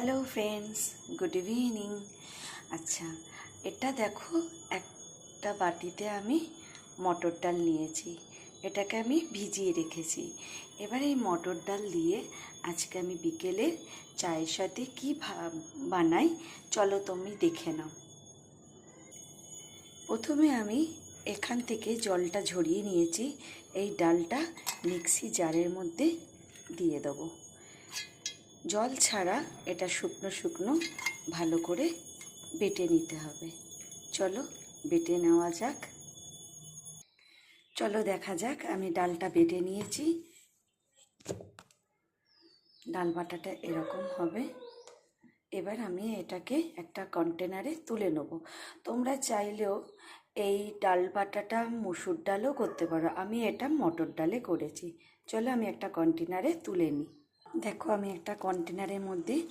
Hello friends good evening আচ্ছা এটা দেখো, একটা বাটিতে আমি মটর ডাল নিয়েছি। এটাকে আমি ভিজিয়ে রেখেছি। এবার এই মটর ডাল দিয়ে আজকে আমি বিকেলে চায়ের সাথে কী বানাই, চলো তুমি দেখে নাও। প্রথমে আমি এখান থেকে জলটা ঝরিয়ে নিয়েছি। এই ডালটা মিক্সি জারের মধ্যে দিয়ে দেবো। জল ছাড়া এটা শুকনো শুকনো ভালো করে বেটে নিতে হবে। চলো, বেটে নেওয়া যাক। চলো দেখা যাক, আমি ডালটা বেটে নিয়েছি। ডাল বাটাটা এরকম হবে। এবার আমি এটাকে একটা কন্টেনারে তুলে নেব। তোমরা চাইলেও এই ডাল বাটাটা মুসুর ডালও করতে পারো। আমি এটা মটর ডালে করেছি। চলো আমি একটা কন্টেনারে তুলে নিই। দেখো আমি একটা কন্টেনারের মধ্যে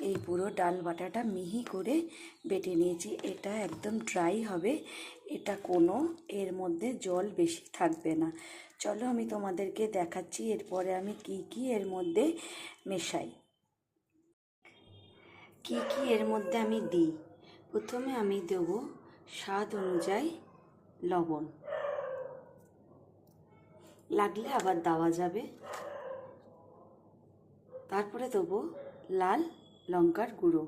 এই পুরো ডাল বাটাটা মিহি করে বেটে নিয়েছি। এটা একদম ড্রাই হবে। এটা কোনো, এর মধ্যে জল বেশি থাকবে না। চলো আমি তোমাদেরকে দেখাচ্ছি এরপরে আমি কি কি এর মধ্যে মেশাই। কি কি এর মধ্যে আমি দিই? প্রথমে আমি দেব স্বাদ অনুযায়ী লবণ। লাগলে আবার দেওয়া যাবে। তারপরে দেবো লাল লঙ্কার গুঁড়ো।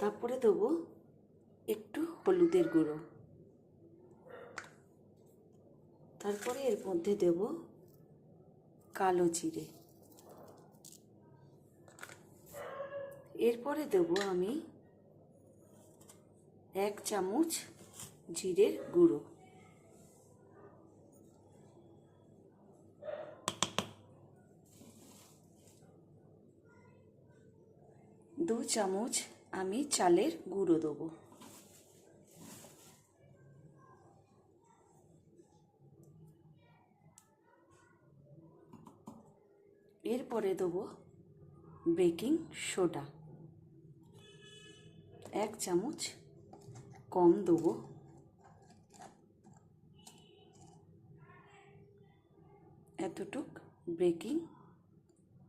তারপরে দেবো একটু হলুদের গুঁড়ো। তারপরে এর মধ্যে দেব কালো জিরে। এরপরে দেব আমি এক চামচ জিরের গুঁড়ো। দু চামচ আমি চালের গুঁড়ো দেবো। এরপরে দেবো বেকিং সোডা। এক চামচ কম দেবো। এতটুক বেকিং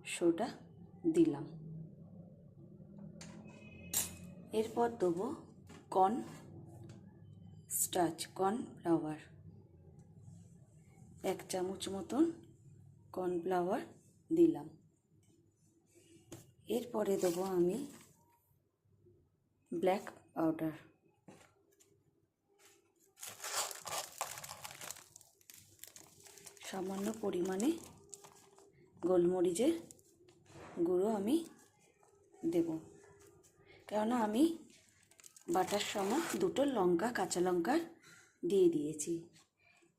সোডা দিলাম। এরপর দেবো কর্ন স্টাচ কর্নফ্লাওয়ার এক চামচ মতন কর্নফ্লাওয়ার দিলাম। এরপরে দেবো আমি ব্ল্যাক পাউডার। সামান্য পরিমাণে গোলমরিচের গুঁড়ো আমি দেব। কেননা আমি বাটার সময় দুটো লঙ্কা, কাঁচা লঙ্কা দিয়ে দিয়েছি।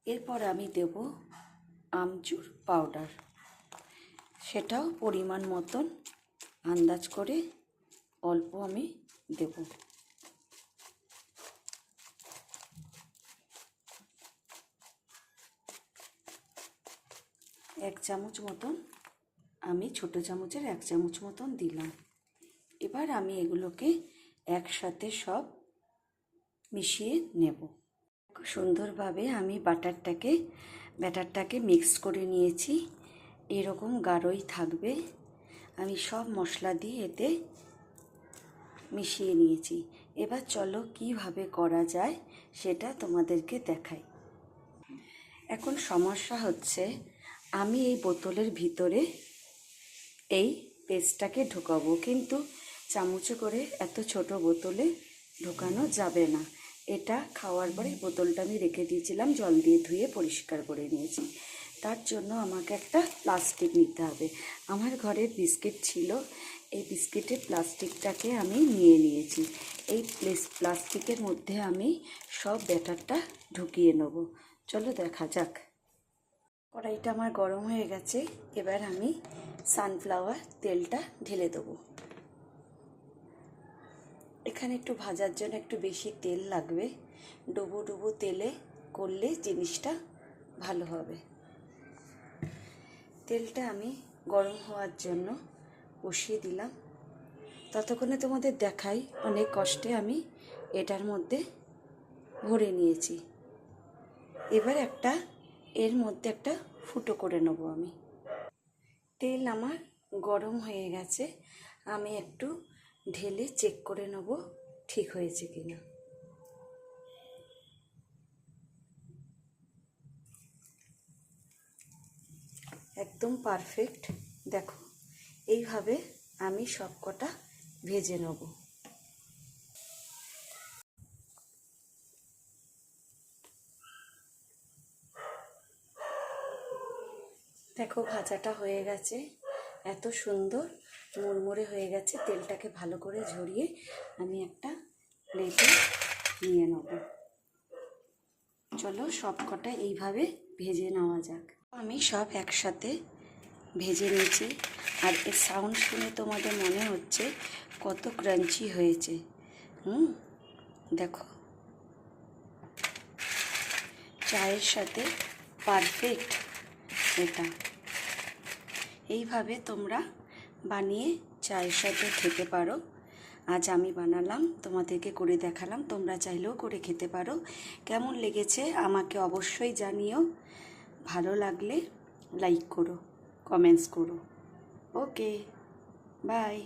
এরপর আমি দেব আমচুর পাউডার। সেটাও পরিমাণ মতন আন্দাজ করে অল্প আমি দেব। এক চামচ মতন আমি ছোট চামচের এক চামচ মতন দিলাম। এবার আমি এগুলোকে একসাথে সব মিশিয়ে নেব। সুন্দরভাবে আমি বাটারটাকে, ব্যাটারটাকে মিক্স করে নিয়েছি। এরকম গাঢ়ই থাকবে। আমি সব মশলা দিয়ে এতে মিশিয়ে নিয়েছি। এবার চলো কীভাবে করা যায় সেটা তোমাদেরকে দেখাই। এখন সমস্যা হচ্ছে, আমি এই বোতলের ভিতরে এই পেস্টটাকে ঢোকাবো। কিন্তু চামচে করে এত ছোট বোতলে ঢোকানো যাবে না। এটা খাওয়ার পরে বোতলটা আমি রেখে দিয়েছিলাম, জল দিয়ে ধুয়ে পরিষ্কার করে নিয়েছি। তার জন্য আমাকে একটা প্লাস্টিক নিতে হবে। আমার ঘরে বিস্কিট ছিল, এই বিস্কিটের প্লাস্টিকটাকে আমি নিয়ে নিয়েছি। এই প্লাস্টিকের মধ্যে আমি সব ব্যাটারটা ঢুকিয়ে নেব। চলো দেখা যাক। কড়াইটা আমার গরম হয়ে গেছে, এবার আমি সানফ্লাওয়ার তেলটা ঢেলে দেবো। এখানে একটু ভাজার জন্য একটু বেশি তেল লাগবে। ডুবো ডুবো তেলে করলে জিনিসটা ভালো হবে। তেলটা আমি গরম হওয়ার জন্য বসিয়ে দিলাম। ততক্ষণে তোমাদের দেখাই অনেক কষ্টে আমি এটার মধ্যে ভরে নিয়েছি। এবার একটা, এর মধ্যে একটা ফুটো করে নেব আমি। তেল আমার গরম হয়ে গেছে। আমি একটু ঢেলে চেক করে নেব ঠিক হয়েছে কিনা একদম পারফেক্ট দেখো, এইভাবে আমি সব কটা ভেজে নেব। দেখো, ভাজাটা হয়ে গেছে। এত সুন্দর মুড়মুড়ে হয়ে গেছে, তেলটাকে ভালো করে ঝরিয়ে আমি একটা প্লেটে নিয়ে নেব। চলো সব কটা এইভাবে ভেজে নেওয়া যাক। আমি সব একসাথে ভেজে নিয়েছি আর এর সাউন্ড শুনে তোমাদের মনে হচ্ছে কত ক্রাঞ্চি হয়েছে। হুম, দেখো। চায়ের সাথে পারফেক্ট এটা। এইভাবে তোমরা বানিয়ে চায়ের সাথে খেতে পারো। আজ আমি বানালাম, তোমাদেরকে করে দেখালাম, তোমরা চাইলেও করে খেতে পারো। কেমন লেগেছে আমাকে অবশ্যই জানিও। ভালো লাগলে লাইক করো, কমেন্টস করো। Okay, bye.